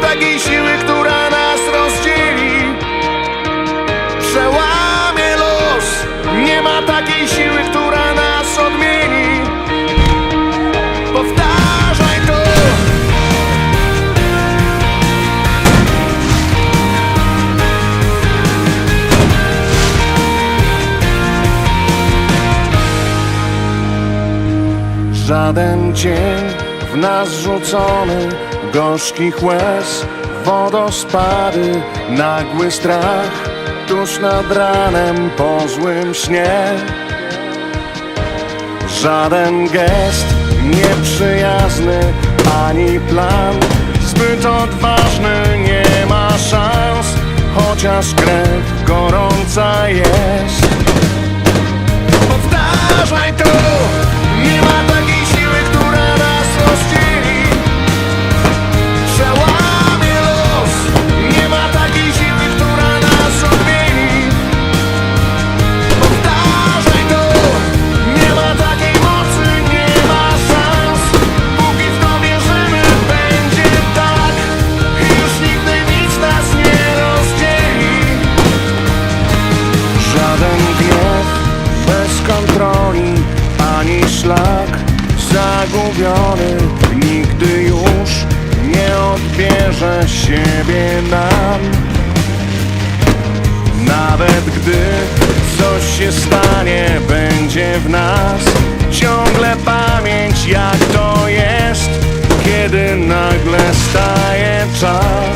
takiej siły, która nas rozdzieli. Przełamie los Nie ma takiej siły, która nas odmieni. Powtarzaj to. Żaden dzień w nas rzucony Gorzkich łez, wodospady Nagły strach tuż nad ranem po złym śnie. Żaden gest nieprzyjazny Ani plan. Zbyt odważny Nie ma szans Chociaż krew gorąca jest. Powtarzaj to Nie ma takiej zagubiony. Nigdy już nie odbierze siebie nam. Nawet gdy coś się stanie Będzie w nas ciągle pamięć Jak to jest, kiedy nagle staje czas